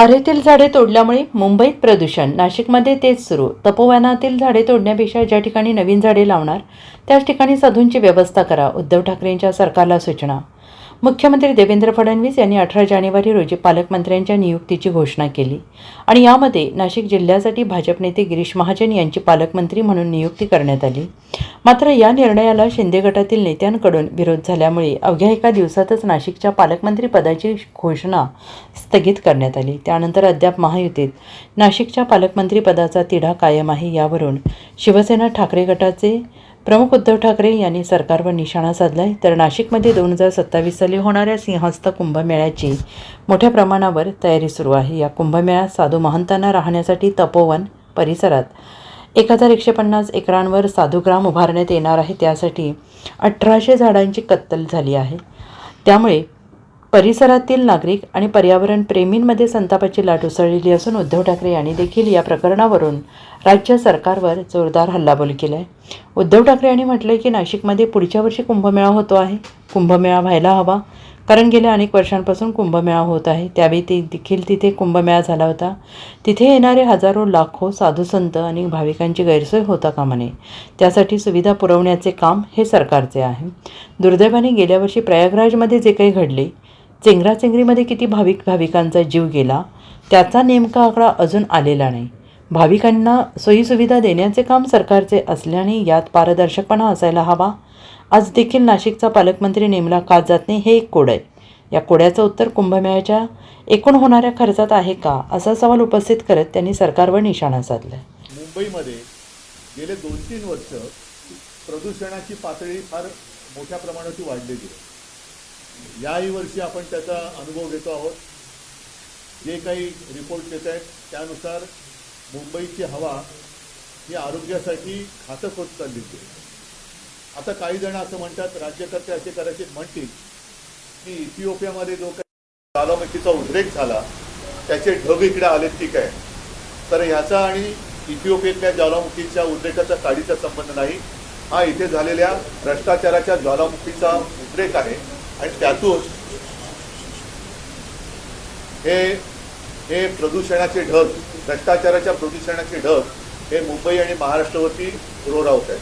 आरेतील झाडे तोडल्यामुळे मुंबईत प्रदूषण. नाशिकमध्ये तेच सुरू. तपोवनातील झाडे तोडण्यापेक्षा ज्या ठिकाणी नवीन झाडे लावणार त्याच ठिकाणी साधूंची व्यवस्था करा. उद्धव ठाकरेंच्या सरकारला सूचना मुख्यमंत्री देवेंद्र फडणवीस यांनी अठरा जानेवारी रोजी पालकमंत्र्यांच्या नियुक्तीची घोषणा केली. आणि यामध्ये नाशिक जिल्ह्यासाठी भाजप नेते गिरीश महाजन यांची पालकमंत्री म्हणून नियुक्ती करण्यात आली. मात्र या निर्णयाला शिंदे गटातील नेत्यांकडून विरोध झाल्यामुळे अवघ्या एका दिवसातच नाशिकच्या पालकमंत्री पदाची घोषणा स्थगित करण्यात आली. त्यानंतर अद्याप महायुतीत नाशिकच्या पालकमंत्री पदाचा तिढा कायम आहे यावरून शिवसेना ठाकरे गटाचे प्रमुख उद्धव ठाकरे यांनी सरकारवर निशाणा साधलाय. तर नाशिकमध्ये दोन हजार सत्तावीस साली होणाऱ्या सिंहस्थ कुंभमेळ्याची मोठ्या प्रमाणावर तयारी सुरू आहे. या कुंभमेळ्यात साधू महंतांना राहण्यासाठी तपोवन परिसरात एक हजार एकशे पन्नास एकरांवर साधुग्राम उभारण्यात येणार आहे. त्यासाठी अठराशे झाडांची कत्तल झाली आहे. त्यामुळे परिसरातील नागरिक आणि पर्यावरण प्रेमींमध्ये संतापाची लाट उसळलेली असून उद्धव ठाकरे यांनी देखील या प्रकरणावरून राज्य सरकारवर जोरदार हल्लाबोल केला आहे उद्धव ठाकरे यांनी म्हटलं की नाशिकमध्ये पुढच्या वर्षी कुंभमेळा होतो आहे. कुंभमेळा व्हायला हवा. कारण गेल्या अनेक वर्षांपासून कुंभमेळा होत आहे. त्यावेळी ते देखील तिथे कुंभमेळा झाला होता. तिथे येणारे हजारो लाखो साधूसंत आणि भाविकांची गैरसोय होता कामा नये. त्यासाठी सुविधा पुरवण्याचे काम हे सरकारचे आहे. दुर्दैवाने गेल्या वर्षी प्रयागराजमध्ये जे काही घडले चेंगराचेंगरीमध्ये किती भाविक भाविकांचा जीव गेला त्याचा नेमका आकडा अजून आलेला नाही. भाविकांना सोयीसुविधा देण्याचे काम सरकारचे असल्याने यात पारदर्शकपणा असायला हवा. आज देखील नाशिकचा पालकमंत्री नेमला का जात नाही हे एक कोड आहे. या कोड्याचं उत्तर कुंभमेळ्याच्या एकूण होणाऱ्या खर्चात आहे का असा सवाल उपस्थित करत त्यांनी सरकारवर निशाणा साधला. मुंबईमध्ये गेले दोन तीन वर्ष प्रदूषणाची पातळी फार मोठ्या प्रमाणात वाढलेली आहे. याही वर्षी आपण त्याचा अनुभव घेतो आहोत. जे काही रिपोर्ट येत आहेत त्यानुसार मुंबईची हवा ही आरोग्यासाठी घातक होत चालली होती आता काही जण असं म्हणतात राज्यकर्ते असे करायचे म्हणतील की इथिओपियामध्ये जो काही ज्वालामुखीचा उद्रेक झाला त्याचे ढग इकडे आलेत ठीक आहे तर ह्याचा आणि इथिओपियातल्या ज्वालामुखीच्या उद्रेकाचा काडीचा संबंध नाही. हा इथे झालेल्या भ्रष्टाचाराच्या ज्वालामुखीचा उद्रेक आहे. आणि त्यातून हे हे प्रदूषणाचे ढग भ्रष्टाचाराच्या प्रदूषणाचे ढग हे मुंबई आणि महाराष्ट्रावरती रोरावत आहेत.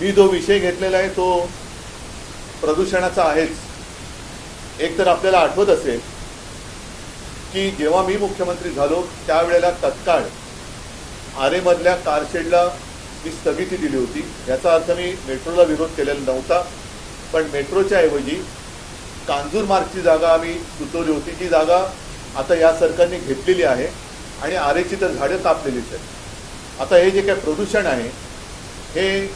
मी जो विषय घेतलेला आहे तो प्रदूषणाचा आहेच. एक तर आपल्याला आठवत असेल की जेव्हा मी मुख्यमंत्री झालो त्यावेळेला तत्काळ आरेमधल्या कारशेडला मी स्थगिती दिली होती. याचा अर्थ मी मेट्रोला विरोध केलेला नव्हता. पण मेट्रोच्या ऐवजी कांजूर मार्गची जागा आम्ही सुचवली होती जी जागा आता या सरकारने घेतलेली आहे आणि आरेची तर झाडं कापलेलीच आहेत. आता हे जे काय प्रदूषण आहे हे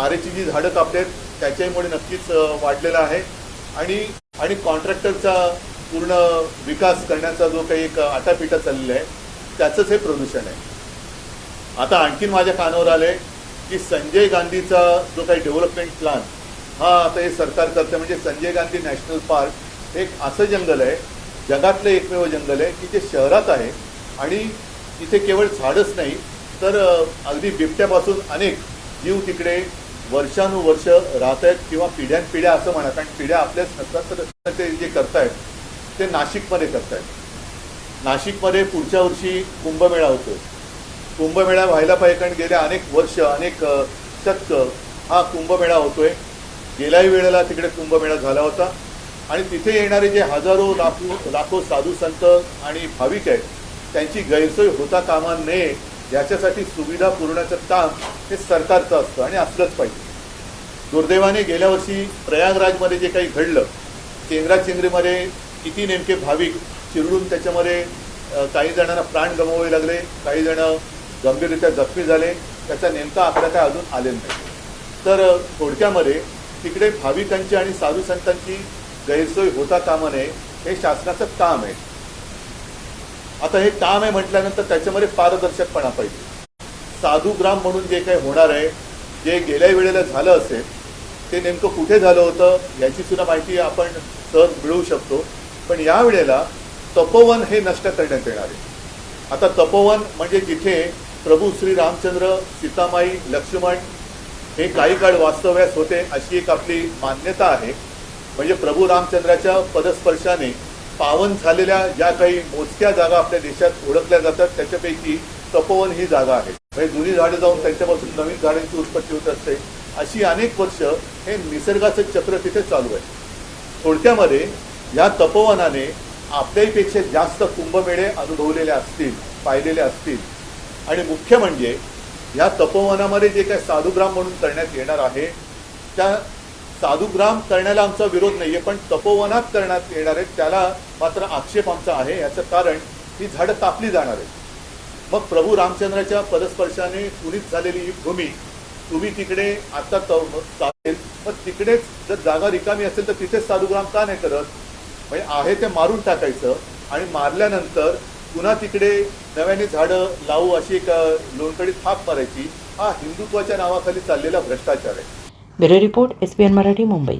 आरेची जी झाडं कापलेत त्याच्यामुळे नक्कीच वाढलेलं आहे. आणि आणि कॉन्ट्रॅक्टरचा पूर्ण विकास करण्याचा जो काही एक आटापिटा चाललेला आहे त्याचंच हे प्रदूषण आहे. आता आणखीन माझ्या कानावर आले की संजय गांधीचा जो काही डेव्हलपमेंट प्लान हा आता हे सरकार करतं म्हणजे संजय गांधी नॅशनल पार्क एक असं जंगल आहे जगातलं एकमेव जंगल आहे की जे शहरात आहे आणि तिथे केवळ झाडच नाही तर अगदी बिबट्यापासून अनेक जीव तिकडे वर्षानुवर्ष राहत आहेत किंवा पिढ्यानपिढ्या असं म्हणा कारण पिढ्या आपल्याच नसतात तर ते जे करतायत ते नाशिकमध्ये करतायत. नाशिकमध्ये पुढच्या वर्षी कुंभमेळा होतो कुंभमेळा व्हायला पाहिजे कारण गेल्या अनेक वर्ष अनेक शतक हा कुंभमेळा होतोय. गेल्याही वेळेला तिकडे कुंभमेळा झाला होता. आणि तिथे येणारे जे हजारो लाखो लाखो साधू संत आणि भाविक आहेत त्यांची गैरसोय होता कामा नये याच्यासाठी सुविधा पुरवण्याचं काम हे सरकारचं असतं आणि असलंच पाहिजे. दुर्दैवाने गेल्या वर्षी प्रयागराजमध्ये जे काही घडलं चेंगराचेंगरीमध्ये किती नेमके भाविक चिरडून त्याच्यामध्ये काही जणांना प्राण गमवावे लागले काही जण गंभीररित्या जखमी झाले त्याचा नेमका आकडा काय अजून आलेला नाही. तर थोडक्यामध्ये तिकडे भाविकांची आणि साधू संतांची गैरसोय होता कामा नये हे शासनाचं काम आहे. आता हे काम आहे म्हटल्यानंतर त्याच्यामध्ये पारदर्शकपणा पाहिजे. साधुग्राम म्हणून जे काही होणार आहे जे गेल्या वेळेला झालं असेल ते नेमकं कुठे झालं होतं याची सुद्धा माहिती आपण सहज मिळवू शकतो. पण या वेळेला तपोवन हे नष्ट करण्यात येणार आहे. आता तपोवन म्हणजे जिथे प्रभू श्री रामचंद्र सीतामाई लक्ष्मण हे काही काळ वास्तव्यास होते अशी एक आपली मान्यता आहे. म्हणजे प्रभू रामचंद्राच्या पदस्पर्शाने पावन झालेल्या ज्या काही मोजक्या जागा आपल्या देशात ओळखल्या जातात त्याच्यापैकी तपोवन ही जागा आहे. म्हणजे जुनी झाडं जाऊन त्यांच्यापासून नवीन झाडांची उत्पत्ती होत असते. अशी अनेक वर्ष हे निसर्गाचं चक्र तिथे चालू आहे. थोडक्यामध्ये या तपोवनाने आपल्यापेक्षा जास्त कुंभमेळे अनुभवलेले असतील पाहिलेले असतील. आणि मुख्य म्हणजे या तपोवनामध्ये जे काही साधुग्राम म्हणून करण्यात येणार आहे त्या साधुग्राम करण्याला आमचा विरोध नाही आहे पण तपोवनात करण्यात येणार आहे त्याला मात्र आक्षेप आमचा आहे याचं कारण ही झाडं कापली जाणार आहेत. मग प्रभू रामचंद्राच्या पदस्पर्शाने पुरीत झालेली ही भूमी तुम्ही तिकडे आता चालेल मग तिकडेच जर जागा रिकामी असेल तर तिथेच साधुग्राम का नाही करत? म्हणजे आहे ते मारून टाकायचं आणि मारल्यानंतर पुन्हा तिकडे नव्याने झाडं लावू अशी एक लोणकडी थाप मारायची. हा हिंदुत्वाच्या नावाखाली चाललेला भ्रष्टाचार आहे. Bureau report S P N Marathi Mumbai.